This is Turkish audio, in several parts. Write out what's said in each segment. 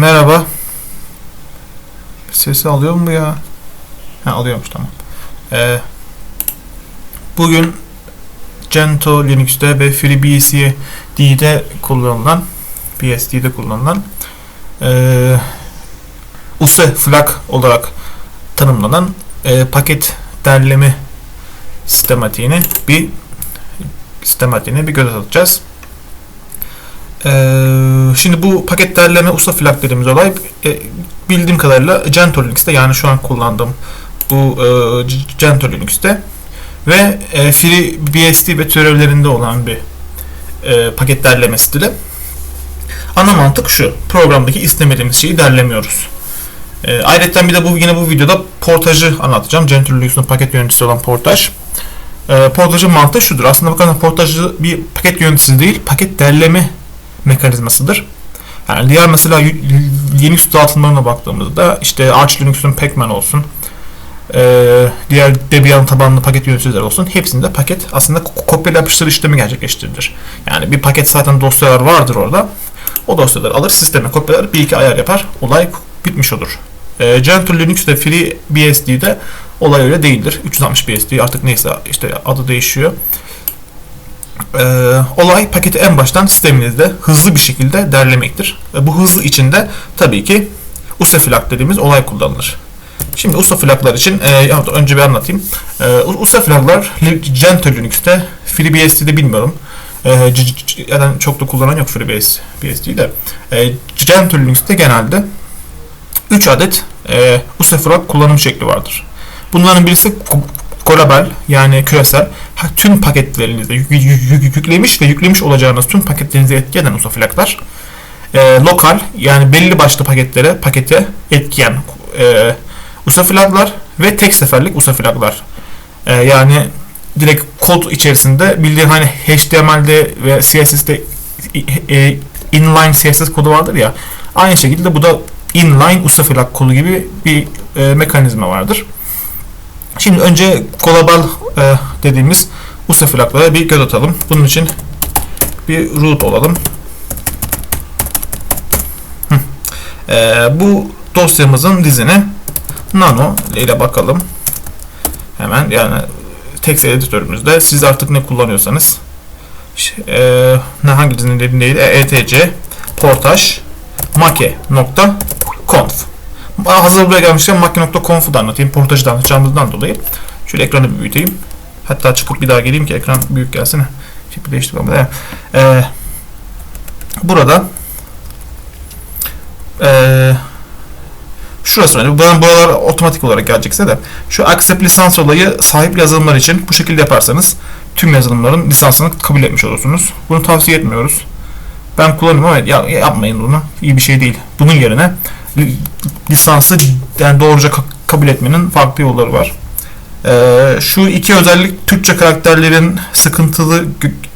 merhaba. Sesi alıyor mu ya? Ha alıyormuş tamam. Ee, bugün Gentoo Linux'te ve FreeBSD'de kullanılan BSD'de kullanılan e, USE flag olarak tanımlanan e, paket derleme sistematiğini bir sistematiğine bir göz atacağız. Ee, şimdi bu paket derleme usta flag dediğimiz olay e, bildiğim kadarıyla Gentoo Linux'te yani şu an kullandığım bu e, Gentoo Linux'te ve e, FreeBSD ve türevlerinde olan bir e, paket derleme stili. Ana mantık şu. Programdaki istemediğimiz şeyi derlemiyoruz. E, ayrıca bir de bu yine bu videoda portajı anlatacağım. Gentoo Linux'un paket yöneticisi olan portaj. E, portajın mantığı şudur. Aslında bakalım portajı bir paket yöneticisi değil, paket derleme mekanizmasıdır. Yani diğer mesela Linux dağıtımlarına baktığımızda işte Arch Linux'un Pacman olsun, e, diğer Debian tabanlı paket yöneticiler olsun hepsinde paket aslında kopyala yapıştır işlemi gerçekleştirilir. Yani bir paket zaten dosyalar vardır orada. O dosyaları alır sisteme kopyalar bir iki ayar yapar olay bitmiş olur. E, Gentoo Linux ve FreeBSD'de olay öyle değildir. 360 BSD artık neyse işte adı değişiyor. Ee, olay paketi en baştan sisteminizde hızlı bir şekilde derlemektir. Ve bu hızlı içinde tabii ki USE flag dediğimiz olay kullanılır. Şimdi USE flaglar için e, önce bir anlatayım. E, USE flaglar Gentoo Linux'te FreeBSD'de bilmiyorum. E, yani çok da kullanan yok FreeBSD'de. E, Gentoo Linux'te genelde 3 adet e, USE flag kullanım şekli vardır. Bunların birisi global yani küresel tüm paketlerinizi yüklemiş ve yüklemiş olacağınız tüm paketlerinizi etki eden USAFLAG'lar. E, lokal yani belli başlı paketlere pakete etkiyen e, USAFLAG'lar ve tek seferlik USAFLAG'lar. E, yani direkt kod içerisinde bildiğin hani HTML'de ve CSS'de e, inline CSS kodu vardır ya aynı şekilde bu da inline USAFLAG kodu gibi bir e, mekanizma vardır. Şimdi önce global e, dediğimiz USE flaglara bir göz atalım. Bunun için bir root olalım. E, bu dosyamızın dizini nano ile bakalım. Hemen yani text editörümüzde siz artık ne kullanıyorsanız e, ne hangi dizinin dediğindeydi? etc portaj make.conf Hazır buraya gelmişken Makine.conf'u da anlatayım. Portajı da anlatacağımızdan dolayı. Şöyle ekranı büyüteyim. Hatta çıkıp bir daha geleyim ki ekran büyük gelsin. Şekli değişti ama. Ee, burada ee, şurası önemli. Buradan buralar otomatik olarak gelecekse de şu accept lisans olayı sahip yazılımlar için bu şekilde yaparsanız tüm yazılımların lisansını kabul etmiş olursunuz. Bunu tavsiye etmiyoruz. Ben kullanıyorum ama ya, yapmayın bunu. İyi bir şey değil. Bunun yerine lisansı yani doğruca kabul etmenin farklı yolları var. Ee, şu iki özellik Türkçe karakterlerin sıkıntılı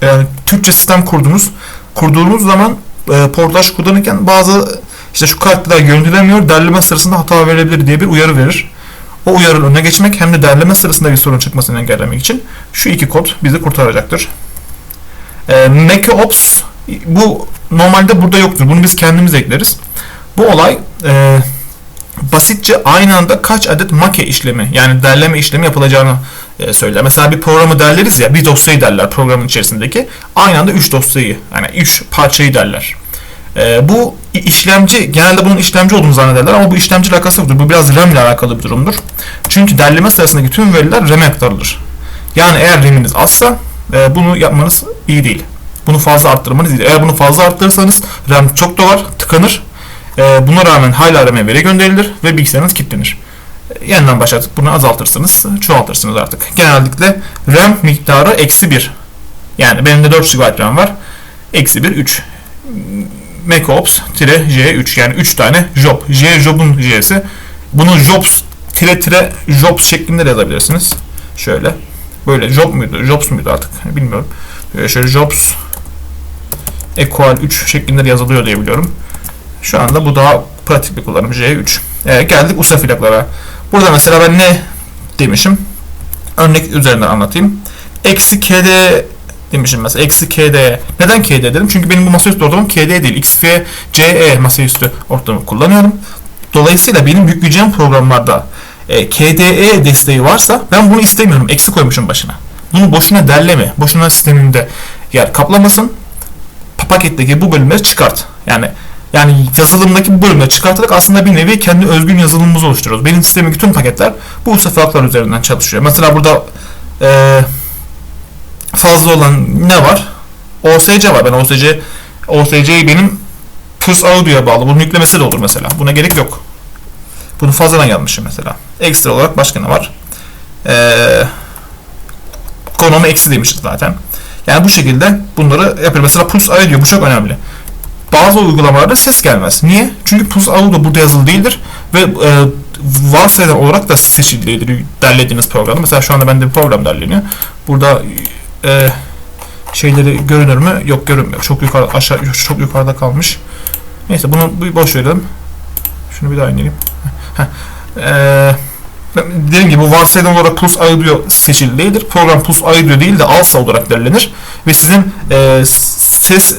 yani Türkçe sistem kurdunuz kurduğunuz zaman e, portaj kullanırken bazı işte şu karakterler görüntülemiyor derleme sırasında hata verebilir diye bir uyarı verir. O uyarının önüne geçmek hem de derleme sırasında bir sorun çıkmasını engellemek için şu iki kod bizi kurtaracaktır. E, MacOps bu normalde burada yoktur. Bunu biz kendimiz ekleriz. Bu olay e, basitçe aynı anda kaç adet make işlemi yani derleme işlemi yapılacağını e, söyler. Mesela bir programı derleriz ya bir dosyayı derler programın içerisindeki. Aynı anda 3 dosyayı yani 3 parçayı derler. E, bu işlemci genelde bunun işlemci olduğunu zannederler ama bu işlemci alakası yoktur. Bu biraz RAM ile alakalı bir durumdur. Çünkü derleme sırasındaki tüm veriler RAM'e aktarılır. Yani eğer RAM'iniz azsa e, bunu yapmanız iyi değil. Bunu fazla arttırmanız iyi değil. Eğer bunu fazla arttırırsanız RAM çok dolar, tıkanır e, buna rağmen hala RAM'e veri gönderilir ve bilgisayarınız kilitlenir. Yeniden başlatıp bunu azaltırsınız, çoğaltırsınız artık. Genellikle RAM miktarı eksi 1. Yani benim de 4 GB RAM var. Eksi 1, 3. MacOps J3 yani 3 tane job. J job'un J'si. Bunu jobs tire tire jobs şeklinde de yazabilirsiniz. Şöyle. Böyle job muydu? Jobs muydu artık? Bilmiyorum. Şöyle jobs equal 3 şeklinde yazılıyor diye biliyorum. Şu anda bu daha pratik bir kullanım J3. Ee, geldik USA filaklara. Burada mesela ben ne demişim? Örnek üzerinden anlatayım. Eksi KD demişim mesela. Eksi KDE. Neden KDE dedim? Çünkü benim bu masaüstü ortamım KDE değil. XFCE CE masaüstü ortamı kullanıyorum. Dolayısıyla benim yükleyeceğim programlarda e, KDE desteği varsa ben bunu istemiyorum. Eksi koymuşum başına. Bunu boşuna derleme. Boşuna sisteminde yer kaplamasın. Pa- Paketteki bu bölümleri çıkart. Yani yani yazılımdaki bu bölümleri çıkartarak aslında bir nevi kendi özgün yazılımımızı oluşturuyoruz. Benim sistemimdeki tüm paketler bu usafaklar üzerinden çalışıyor. Mesela burada e, fazla olan ne var? OSC var. Ben OSC OSC'yi benim Pulse Audio'ya bağlı. Bunun yüklemesi de olur mesela. Buna gerek yok. Bunu fazladan yazmışım mesela. Ekstra olarak başka ne var? Eee konumu eksi demişiz zaten. Yani bu şekilde bunları yapıyor. Mesela Pulse Audio bu çok önemli. Bazı uygulamalarda ses gelmez. Niye? Çünkü Pulse Audio burada yazılı değildir ve e, varsayılan olarak da seçili değildir derlediğiniz programda. Mesela şu anda bende bir program derleniyor. Burada e, şeyleri görünür mü? Yok görünmüyor. Çok yukarı aşağı çok yukarıda kalmış. Neyse bunu bir boş verelim. Şunu bir daha indireyim. Eee dediğim gibi varsayılan olarak Pulse Audio seçili değildir. Program Pulse Audio değil de ALSA olarak derlenir ve sizin e, ses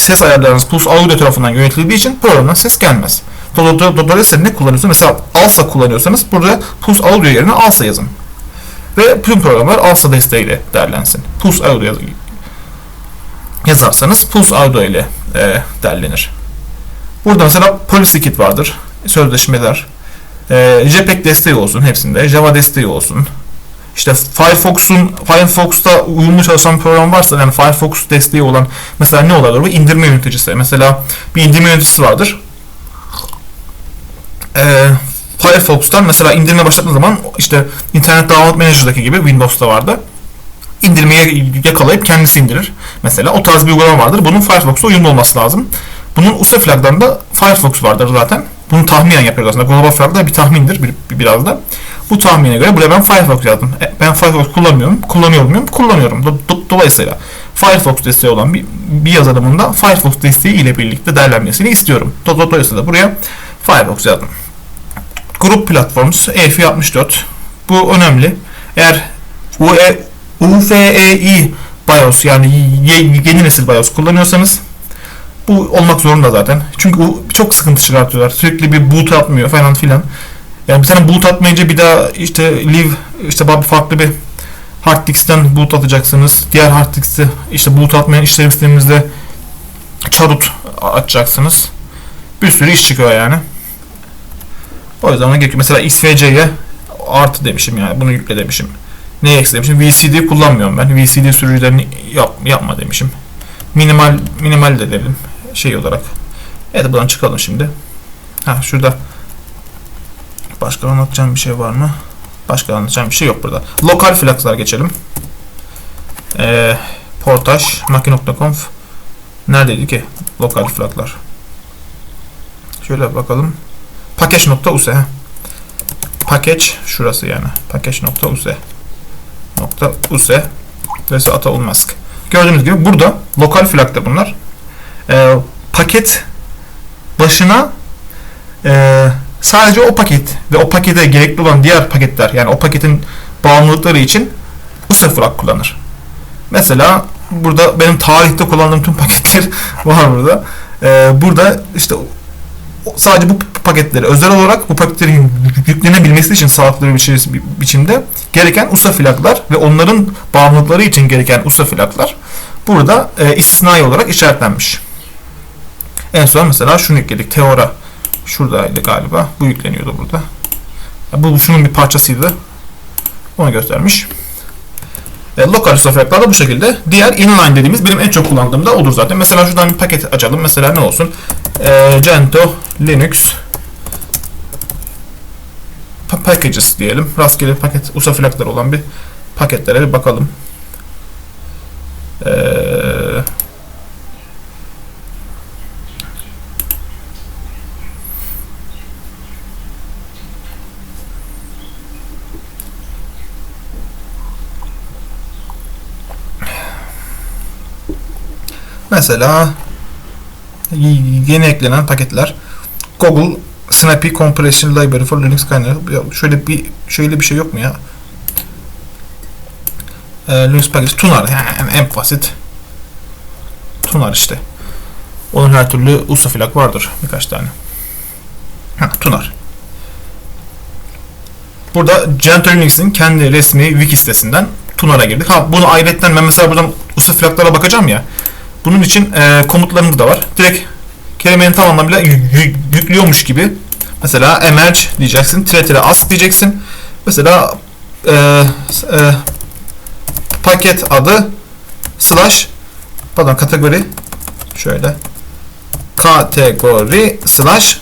ses ayarlarınız Pulse Audio tarafından yönetildiği için programdan ses gelmez. Do- do- do- Dolayısıyla ne kullanıyorsunuz? Mesela ALSA kullanıyorsanız burada Pulse Audio yerine ALSA yazın. Ve tüm programlar ALSA desteğiyle derlensin. Pulse Audio yaz- yazarsanız Pulse Audio ile e, derlenir. Burada mesela Policy Kit vardır. Sözleşmeler, e, JPEG desteği olsun hepsinde, Java desteği olsun. İşte Firefox'un Firefox'ta uyumlu çalışan bir program varsa yani Firefox desteği olan mesela ne olabilir bu? indirme yöneticisi. Mesela bir indirme yöneticisi vardır. E, Firefox'tan mesela indirme başladığınız zaman işte internet download manager'daki gibi Windows'ta vardı. İndirmeyi yakalayıp kendisi indirir. Mesela o tarz bir uygulama vardır. Bunun Firefox'a uyumlu olması lazım. Bunun USA flaglarında Firefox vardır zaten. Bunu tahminen yapıyoruz aslında. Global flag da bir tahmindir bir, bir- biraz da. Bu tahmine göre buraya ben Firefox yazdım. E, ben Firefox kullanmıyorum. Kullanıyor muyum? Kullanıyorum. Do- do- dolayısıyla Firefox desteği olan bir, bir yazılımın da Firefox desteği ile birlikte değerlenmesini istiyorum. Do- do- Dolayısıyla buraya Firefox yazdım. Grup Platforms EFI64. Bu önemli. Eğer UE, UFEI BIOS yani ye- yeni nesil BIOS kullanıyorsanız bu olmak zorunda zaten. Çünkü çok sıkıntı çıkartıyorlar. Sürekli bir boot atmıyor falan filan. Yani bir tane boot atmayınca bir daha işte live işte farklı bir hard diskten boot atacaksınız. Diğer hard diskte işte boot atmayan işletim sisteminizde charut açacaksınız. Bir sürü iş çıkıyor yani. O yüzden ona gerek. Mesela XFC'ye artı demişim yani bunu yükle demişim. Neye eksi demişim? VCD kullanmıyorum ben. VCD sürücülerini yap, yapma demişim. Minimal minimal de dedim şey olarak. Evet buradan çıkalım şimdi. Ha şurada başka anlatacağım bir şey var mı? Başka anlatacağım bir şey yok burada. Lokal flags'lar geçelim. Ee, portaj maki.conf neredeydi ki lokal flag'lar? Şöyle bakalım. Package.use ha. Package şurası yani. Package.use nokta use ve ata olmask. Gördüğünüz gibi burada lokal flag'da bunlar. Ee, paket başına e, sadece o paket ve o pakete gerekli olan diğer paketler yani o paketin bağımlılıkları için use flag kullanır. Mesela burada benim tarihte kullandığım tüm paketler var burada. Ee, burada işte sadece bu paketleri özel olarak bu paketlerin yüklenebilmesi için sağlıklı bir şey, bi- biçimde gereken USA flaglar ve onların bağımlılıkları için gereken USA flaglar burada e, istisnai olarak işaretlenmiş. En son mesela şunu yükledik. Teora şuradaydı galiba. Bu yükleniyordu burada. Bu şunun bir parçasıydı. Onu göstermiş. E, lokal USA flaglar da bu şekilde. Diğer inline dediğimiz benim en çok kullandığım da odur zaten. Mesela şuradan bir paket açalım. Mesela ne olsun? E, Gento Linux pa- packages diyelim. Rastgele paket USA flagları olan bir paketlere bir bakalım. Eee Mesela yeni eklenen paketler Google Snappy Compression Library for Linux kaynağı. Şöyle bir şöyle bir şey yok mu ya? e, Linux paketi tunar. Yani en basit tunar işte. Onun her türlü usta flak vardır birkaç tane. Ha, tunar. Burada Gentoo Linux'in kendi resmi wiki sitesinden Tunar'a girdik. Ha bunu ayrıca ben mesela buradan usta flaklara bakacağım ya. Bunun için e, komutlarımız da var. Direkt kelimenin tam anlamıyla yü- yüklüyormuş gibi. Mesela emerge diyeceksin. Tire tire ask diyeceksin. Mesela e, e, paket adı slash pardon kategori şöyle kategori slash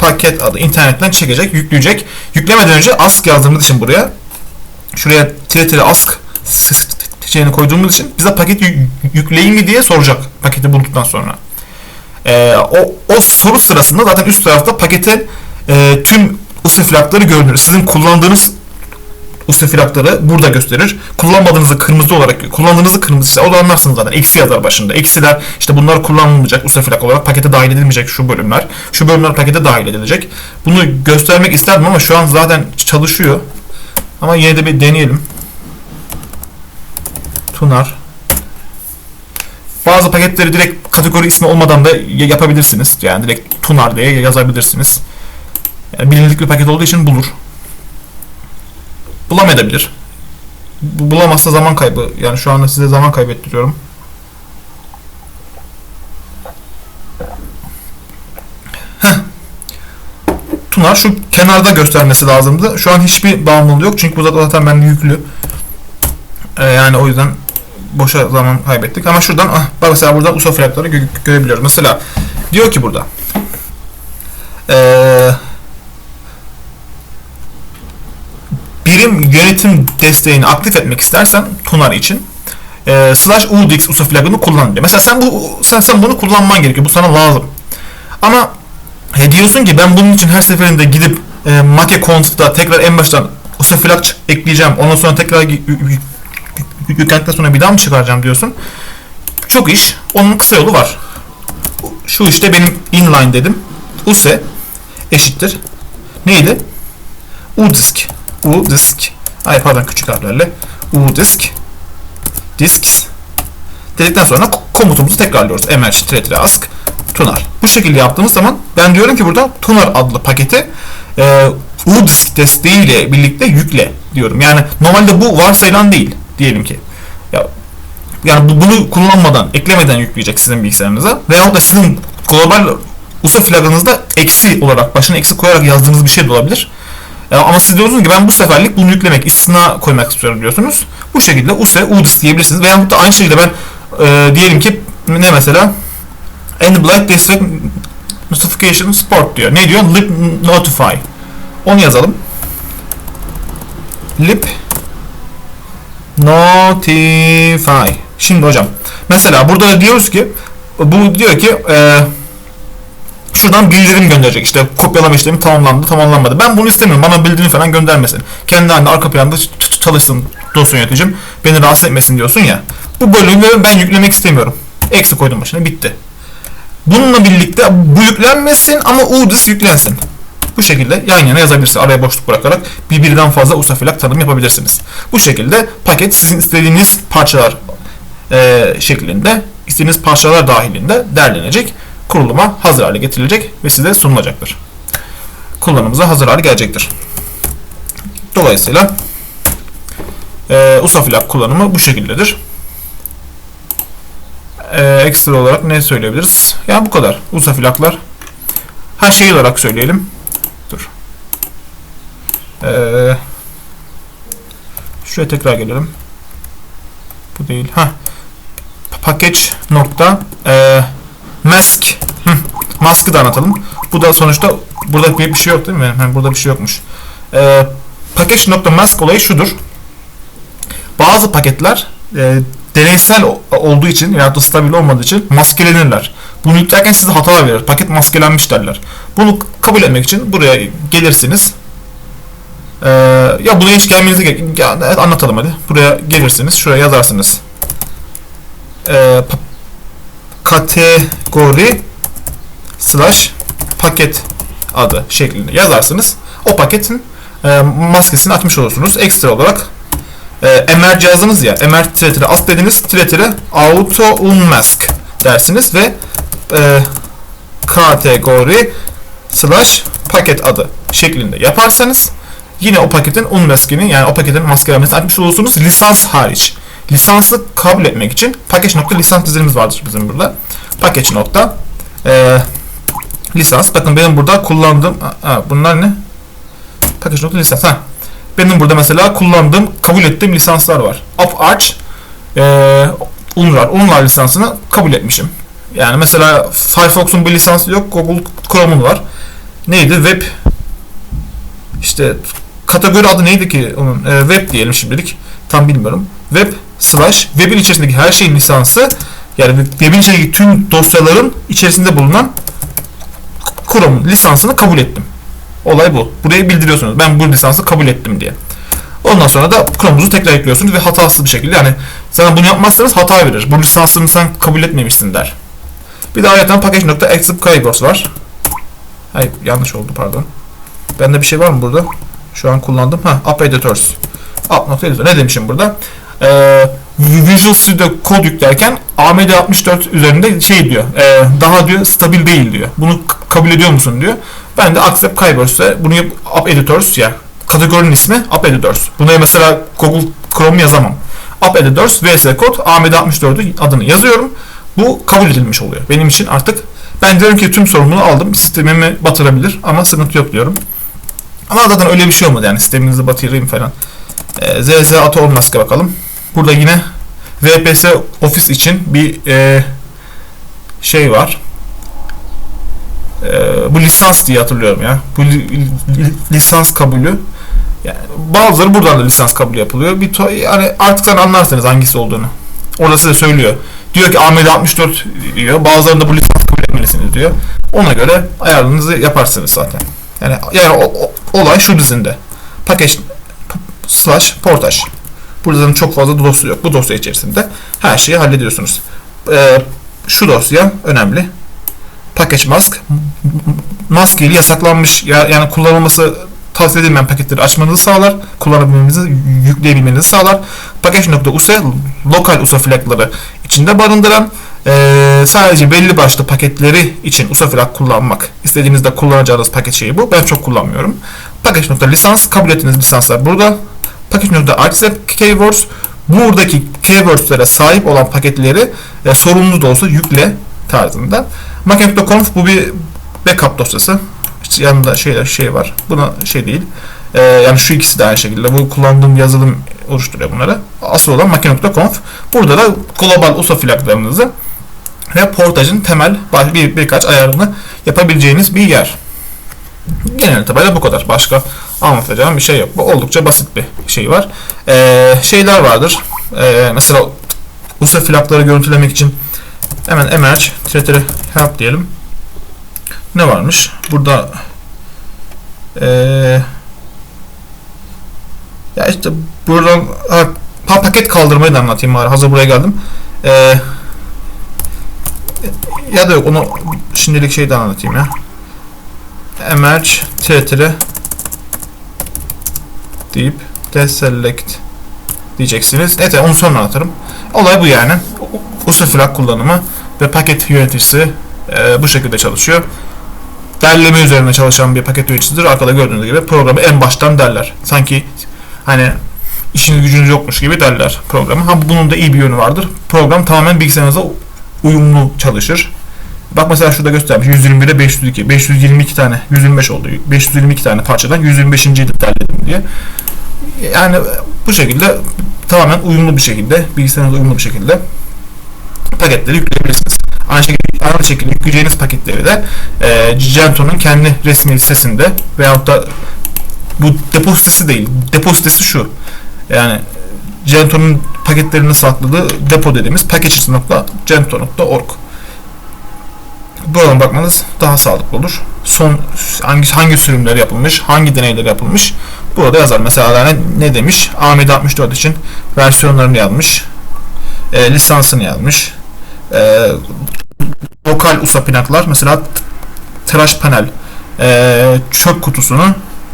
paket adı internetten çekecek, yükleyecek. Yüklemeden önce ask yazdığımız için buraya şuraya tire tire ask seçeneğini koyduğumuz için bize paketi yü- yükleyeyim mi diye soracak paketi bulduktan sonra. Ee, o, o soru sırasında zaten üst tarafta paketin e, tüm useflakları görünür. Sizin kullandığınız useflakları burada gösterir. Kullanmadığınızı kırmızı olarak, kullandığınızı kırmızı ise o da anlarsınız zaten. Eksi yazar başında. Eksiler işte bunlar kullanılmayacak useflak olarak pakete dahil edilmeyecek şu bölümler. Şu bölümler pakete dahil edilecek. Bunu göstermek isterdim ama şu an zaten çalışıyor. Ama yine de bir deneyelim. Tunar. Bazı paketleri direkt kategori ismi olmadan da yapabilirsiniz. Yani direkt Tunar diye yazabilirsiniz. Yani bilindik bir paket olduğu için bulur. Bulamayabilir. Bu- Bulamazsa zaman kaybı. Yani şu anda size zaman kaybettiriyorum. Tunar şu kenarda göstermesi lazımdı. Şu an hiçbir bağımlılığı yok. Çünkü bu zaten bende yüklü. Ee, yani o yüzden boşa zaman kaybettik. Ama şuradan ah, bak mesela burada USO flagları gö- görebiliyoruz. Mesela diyor ki burada ee, birim yönetim desteğini aktif etmek istersen Tunar için e, slash udx USO flagını kullan diyor. Mesela sen bu sen, sen bunu kullanman gerekiyor. Bu sana lazım. Ama e, diyorsun ki ben bunun için her seferinde gidip e, make conf'ta tekrar en baştan flag ç- ekleyeceğim. Ondan sonra tekrar y- y- y- yüklendikten sonra bir daha mı çıkaracağım diyorsun. Çok iş. Onun kısa yolu var. Şu işte benim inline dedim. use eşittir. Neydi? udisk. udisk. Ay pardon küçük harflerle. udisk disks dedikten sonra ko- komutumuzu tekrarlıyoruz. mh tire ask tunar. Bu şekilde yaptığımız zaman ben diyorum ki burada tunar adlı paketi e, udisk desteğiyle birlikte yükle diyorum. Yani normalde bu varsayılan değil diyelim ki. Ya yani bu- bunu kullanmadan, eklemeden yükleyecek sizin bilgisayarınıza. Veyahut da sizin global USA flagınızda eksi olarak, başına eksi koyarak yazdığınız bir şey de olabilir. Ya ama siz diyorsunuz ki ben bu seferlik bunu yüklemek, istisna koymak istiyorum diyorsunuz. Bu şekilde USE, UDIS diyebilirsiniz. Veyahut da aynı şekilde ben e, diyelim ki ne mesela End Blight District Notification Support diyor. Ne diyor? Lib Notify. Onu yazalım. Lib Notify. Şimdi hocam. Mesela burada da diyoruz ki bu diyor ki e, şuradan bildirim gönderecek. İşte kopyalama işlemi tamamlandı, tamamlanmadı. Ben bunu istemiyorum. Bana bildirim falan göndermesin. Kendi halinde arka planda çalışsın dosya yöneticim. Beni rahatsız etmesin diyorsun ya. Bu bölümü ben yüklemek istemiyorum. Eksi koydum başına bitti. Bununla birlikte bu yüklenmesin ama UDIS yüklensin. Bu şekilde yan yana yazabilirsiniz. Araya boşluk bırakarak bir birden fazla usafilak tanım yapabilirsiniz. Bu şekilde paket sizin istediğiniz parçalar e, şeklinde, istediğiniz parçalar dahilinde derlenecek, kuruluma hazır hale getirilecek ve size sunulacaktır. Kullanımıza hazır hale gelecektir. Dolayısıyla e, usafilak kullanımı bu şekildedir. E, ekstra olarak ne söyleyebiliriz? Yani bu kadar. Usafilaklar. Ha şey olarak söyleyelim. Ee, şuraya tekrar gelelim. Bu değil. Ha. Package nokta e, mask. Hı. Mask'ı da anlatalım. Bu da sonuçta burada bir şey yok değil mi? Ha, burada bir şey yokmuş. E, package nokta mask olayı şudur. Bazı paketler e, deneysel olduğu için veya da stabil olmadığı için maskelenirler. Bunu yüklerken size hata verir. Paket maskelenmiş derler. Bunu kabul etmek için buraya gelirsiniz. Ee, ya buraya hiç gelmenize gerek ya, anlatalım hadi. Buraya gelirsiniz. Şuraya yazarsınız. Ee, kategori slash paket adı şeklinde yazarsınız. O paketin e, maskesini açmış olursunuz. Ekstra olarak e, MR cihazınız ya MR tire as dediniz tire tire auto unmask dersiniz ve e, kategori slash paket adı şeklinde yaparsanız yine o paketin unmaskini yani o paketin maskelemesini açmış olursunuz lisans hariç. Lisansı kabul etmek için package nokta lisans dizilimimiz vardır bizim burada. Package nokta e, lisans. Bakın benim burada kullandığım ha, bunlar ne? Package nokta lisans. Ha. Benim burada mesela kullandığım, kabul ettiğim lisanslar var. UpArch, e, Unrar, Unrar lisansını kabul etmişim. Yani mesela Firefox'un bir lisansı yok, Google Chrome'un var. Neydi? Web işte kategori adı neydi ki onun? E, web diyelim şimdilik. Tam bilmiyorum. Web slash web'in içerisindeki her şeyin lisansı yani web'in içindeki tüm dosyaların içerisinde bulunan Chrome lisansını kabul ettim. Olay bu. Buraya bildiriyorsunuz. Ben bu lisansı kabul ettim diye. Ondan sonra da Chrome'uzu tekrar ekliyorsunuz ve hatasız bir şekilde yani sana bunu yapmazsanız hata verir. Bu lisansını sen kabul etmemişsin der. Bir de ayrıca keywords var. Hayır yanlış oldu pardon. Bende bir şey var mı burada? Şu an kullandım. Ha, app editors. App.editor. Ne demişim burada? Ee, Visual Studio kod yüklerken AMD 64 üzerinde şey diyor. E, daha diyor stabil değil diyor. Bunu kabul ediyor musun diyor. Ben de accept keywords'e bunu yap, app editors ya kategorinin ismi app editors. Buna mesela Google Chrome yazamam. App editors vs kod AMD 64'ü adını yazıyorum. Bu kabul edilmiş oluyor. Benim için artık ben diyorum ki tüm sorumluluğu aldım. Sistemimi batırabilir ama sıkıntı yok diyorum. Ama zaten öyle bir şey olmadı yani sisteminizi batırayım falan. E, ZZ atı olmaz ki bakalım. Burada yine VPS Office için bir e, şey var. E, bu lisans diye hatırlıyorum ya. Bu li, li, lisans kabulü. Yani bazıları buradan da lisans kabulü yapılıyor. Bir to, yani artık sen anlarsınız hangisi olduğunu. Orada size söylüyor. Diyor ki AMD 64 diyor. Bazılarında bu lisans kabul etmelisiniz diyor. Ona göre ayarlarınızı yaparsınız zaten. Yani yani o, o, olay şu dizinde. Package slash portaj. Burada çok fazla dosya yok. Bu dosya içerisinde her şeyi hallediyorsunuz. Ee, şu dosya önemli. Package mask maskeli yasaklanmış yani kullanılması tavsiye edilmeyen paketleri açmanızı sağlar. Kullanabilmenizi, yükleyebilmenizi sağlar. Package.use lokal USA flagları içinde barındıran e, sadece belli başlı paketleri için USA flag kullanmak istediğinizde kullanacağınız paket şeyi bu. Ben çok kullanmıyorum. Package.lisans kabul ettiğiniz lisanslar burada. Package.accept keywords buradaki keywords'lere sahip olan paketleri e, sorumlu da olsa yükle tarzında. Mac.conf bu bir backup dosyası. İşte yanında şeyler şey var. Buna şey değil. Ee, yani şu ikisi de aynı şekilde. Bu kullandığım yazılım oluşturuyor bunları. Asıl olan Mac.conf. Burada da global USA flaglarınızı ve portajın temel bir, birkaç ayarını yapabileceğiniz bir yer. Genel itibariyle bu kadar. Başka anlatacağım bir şey yok. Bu oldukça basit bir şey var. Ee, şeyler vardır. Ee, mesela USA flagları görüntülemek için hemen emerge tire help diyelim. Ne varmış? Burada ee, ya işte buradan ha, paket kaldırmayı da anlatayım bari. Hazır buraya geldim. Ee, ya da yok onu şimdilik şeyden anlatayım ya. Emerge tire deyip deselect diyeceksiniz. Evet onu sonra anlatırım. Olay bu yani. USA flag kullanımı ve paket yöneticisi e, bu şekilde çalışıyor. Derleme üzerine çalışan bir paket yöneticisidir. Arkada gördüğünüz gibi programı en baştan derler. Sanki hani işiniz gücünüz yokmuş gibi derler programı. Ha bunun da iyi bir yönü vardır. Program tamamen bilgisayarınıza uyumlu çalışır. Bak mesela şurada göstermiş 121'e 502. 522 tane 125 oldu. 522 tane parçadan 125. derledim diye. Yani bu şekilde tamamen uyumlu bir şekilde bilgisayarınıza uyumlu bir şekilde paketleri yükleyebilirsiniz. Aynı şekilde, aynı şekilde yükleyeceğiniz paketleri de e, Gento'nun kendi resmi sitesinde veyahut da bu depo sitesi değil. Depo sitesi şu. Yani Gento'nun paketlerini sakladığı depo dediğimiz packages.gento.org Buradan bakmanız daha sağlıklı olur. Son hangi hangi sürümler yapılmış, hangi deneyler yapılmış burada yazar. Mesela ne, ne demiş? AMD 64 için versiyonlarını yazmış. E, lisansını yazmış. E, lokal USA pinaklar mesela tıraş panel e, çöp kutusunu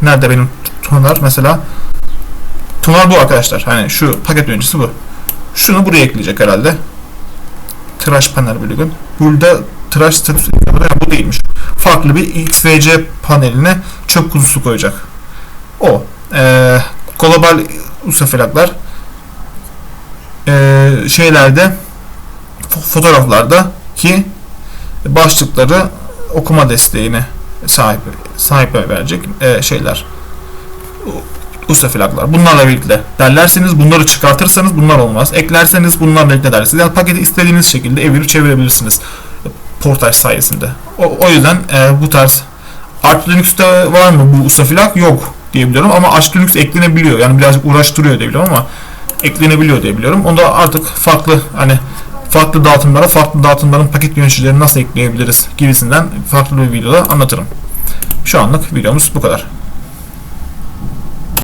nerede benim tutanlar mesela Tonal bu arkadaşlar. Hani şu paket yöneticisi bu. Şunu buraya ekleyecek herhalde. Tıraş panel bölümü. Burada tıraş statüsü bu değilmiş. Farklı bir XVC paneline çöp kutusu koyacak. O. Ee, global usafilaklar ee, şeylerde fo- fotoğraflarda ki başlıkları okuma desteğine sahip sahip verecek ee, şeyler usta flaglar. Bunlarla birlikte derlerseniz bunları çıkartırsanız bunlar olmaz. Eklerseniz bunlarla birlikte derlersiniz. Yani paketi istediğiniz şekilde evirip çevirebilirsiniz. Portaj sayesinde. O, o yüzden e, bu tarz Arch Linux'te var mı bu usta flag? Yok diyebiliyorum ama Arch Linux eklenebiliyor. Yani birazcık uğraştırıyor diyebiliyorum ama eklenebiliyor diyebiliyorum. Onda artık farklı hani farklı dağıtımlara farklı dağıtımların paket yöneticilerini nasıl ekleyebiliriz gibisinden farklı bir videoda anlatırım. Şu anlık videomuz bu kadar.